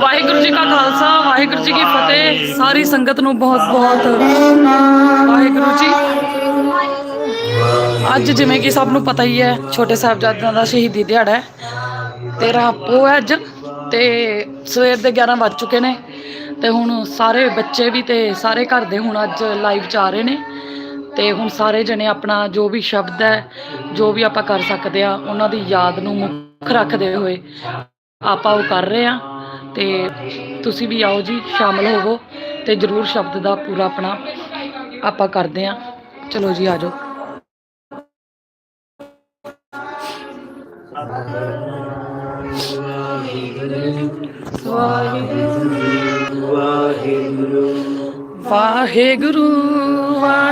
ਵਾਹਿਗੁਰੂ। ਜੀ ਕਾ ਖਾਲਸਾ, ਵਾਹਿਗੁਰੂ ਜੀ ਕੀ ਫਤਿਹ। ਸਾਰੀ ਸੰਗਤ ਨੂੰ ਬਹੁਤ ਬਹੁਤ ਵਾਹਿਗੁਰੂ ਜੀ। ਅੱਜ ਜਿਵੇਂ ਕਿ ਸਭ ਨੂੰ ਪਤਾ ਹੀ ਹੈ, ਛੋਟੇ ਸਾਹਿਬਜ਼ਾਦਿਆਂ ਦਾ ਸ਼ਹੀਦੀ ਦਿਹਾੜਾ ਹੈ। ਤੇਰਾ ਪੋ ਹੈ ਅੱਜ ਤੇ ਸਵੇਰ ਦੇ 11 ਵੱਜ ਚੁੱਕੇ ਨੇ। ਤੇ ਹੁਣ ਸਾਰੇ ਬੱਚੇ ਵੀ ਤੇ ਸਾਰੇ ਘਰ ਦੇ ਹੁਣ ਅੱਜ ਲਾਈਵ ਚ ਆ ਰਹੇ ਨੇ। ਤੇ ਹੁਣ ਸਾਰੇ ਜਣੇ ਆਪਣਾ ਜੋ ਵੀ ਸ਼ਬਦ ਹੈ ਜੋ ਵੀ ਆਪਾਂ ਕਰ ਸਕਦੇ ਆ ਉਹਨਾਂ ਦੀ ਯਾਦ ਨੂੰ ਮੁੱਖ ਰੱਖਦੇ ਹੋਏ ਆਪਾਂ ਉਹ ਕਰ ਰਹੇ ਆ ਤੇ ਤੁਸੀਂ ਵੀ ਆਓ ਜੀ ਸ਼ਾਮਲ ਹੋਵੋ ਤੇ ਜਰੂਰ ਸ਼ਬਦ ਦਾ ਪੂਰਾ ਆਪਣਾ ਆਪਾਂ ਕਰਦੇ ਆ ਚਲੋ ਜੀ ਆਜੋ ਵਾਹਿਗੁਰੂ ਵਾਹਿਗੁਰੂ। ਵਾਹਿਗੁਰੂ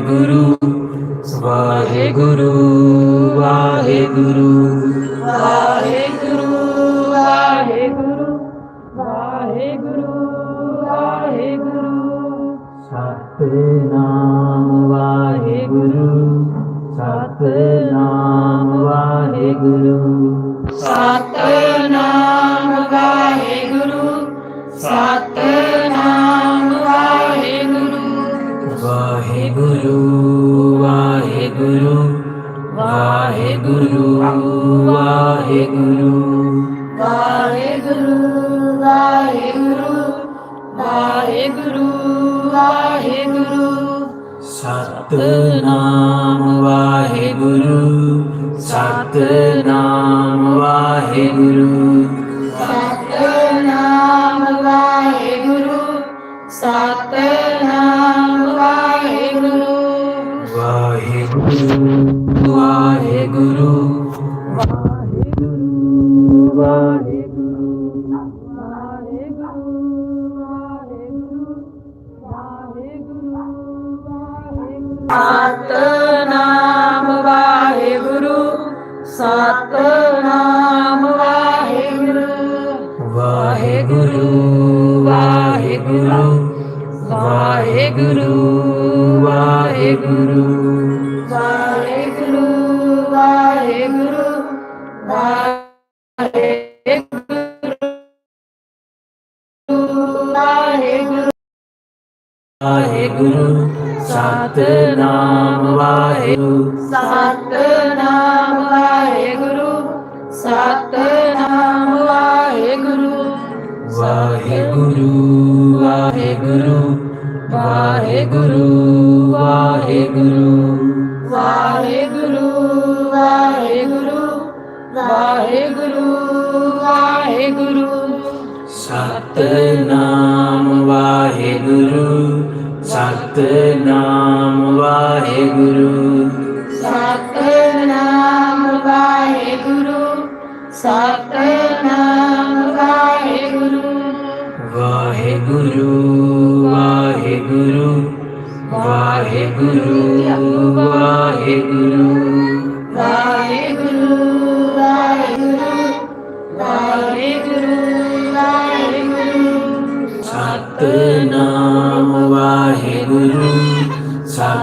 ਵਾਹਿਗੁਰੂ ਵਾਹਿਗੁਰੂ।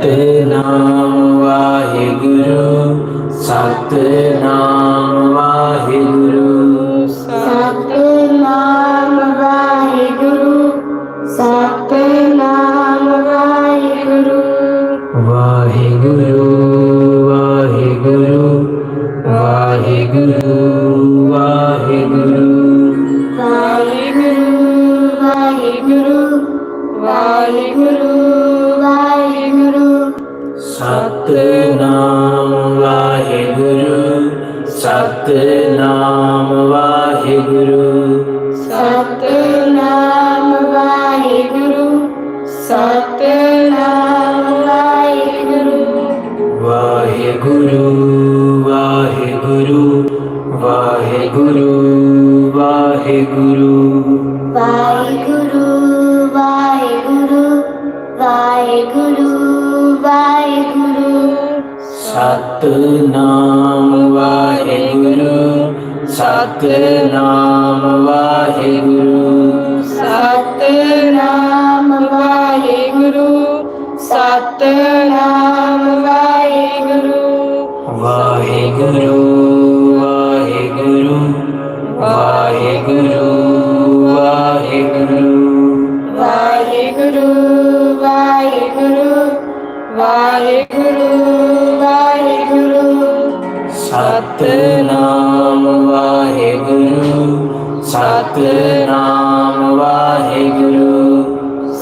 ਸਤਨਾਮ ਵਾਹਿਗੁਰੂ ਸਤਨਾਮ guru.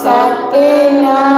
Satya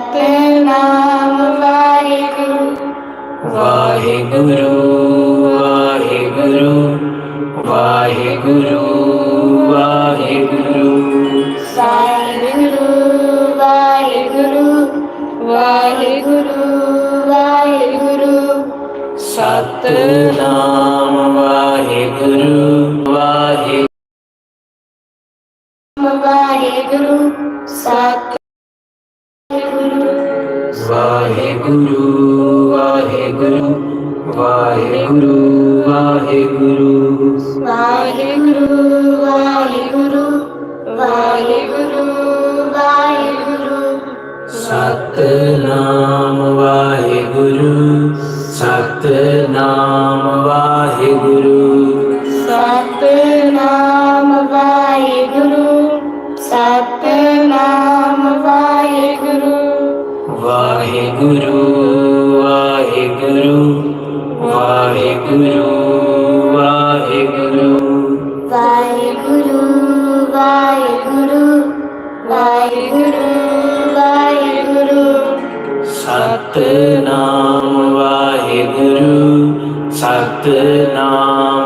না।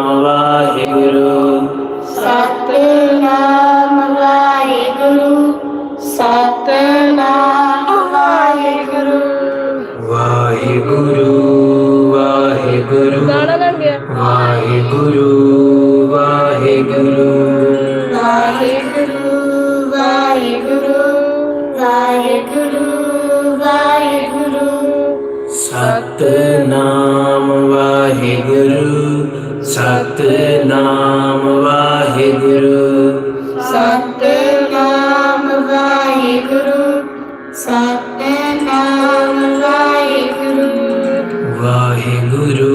Guru.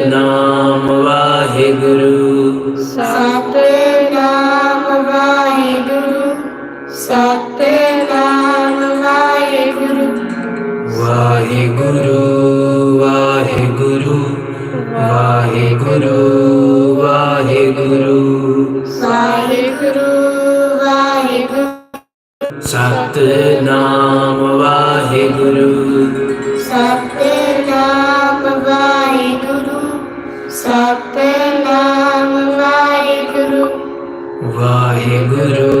Guru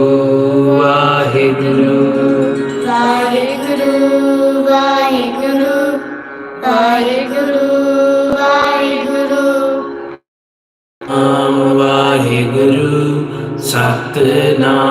No.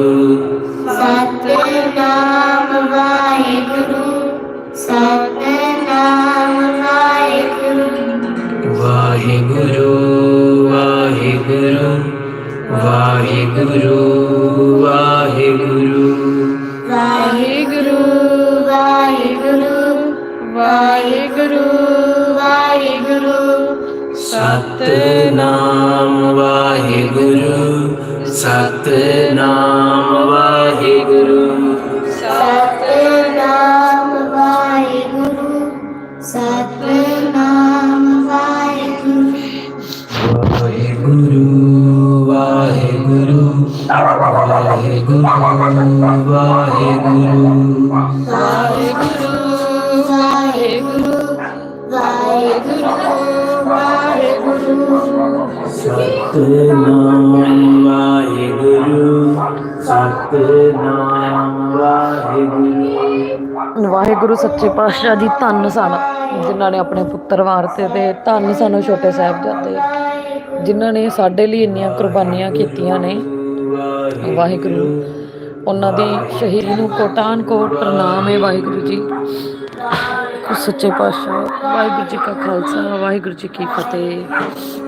ਗੁਰੂ ਸੱਚੇ ਪਾਤਸ਼ਾਹ ਜੀ ਧੰਨ ਸਨ, ਜਿਨ੍ਹਾਂ ਨੇ ਆਪਣੇ ਪੁੱਤਰ ਵਾਰਤੇ ਤੇ ਧੰਨ ਸਨ ਛੋਟੇ ਸਾਹਿਬਜ਼ਾਦੇ, ਜਿਨ੍ਹਾਂ ਨੇ ਸਾਡੇ ਲਈ ਇੰਨੀਆਂ ਕੁਰਬਾਨੀਆਂ ਕੀਤੀਆਂ ਨੇ। ਵਾਹਿਗੁਰੂ, ਉਹਨਾਂ ਦੀ ਸ਼ਹੀਦੀ ਨੂੰ ਕੋਟਾਨ ਕੋਟ ਪ੍ਰਣਾਮ ਹੈ ਵਾਹਿਗੁਰੂ ਜੀ। ਸੱਚੇ ਪਾਤਸ਼ਾਹ, ਵਾਹਿਗੁਰੂ ਜੀ ਕਾ ਖਾਲਸਾ, ਵਾਹਿਗੁਰੂ ਜੀ ਕੀ ਫਤਿਹ।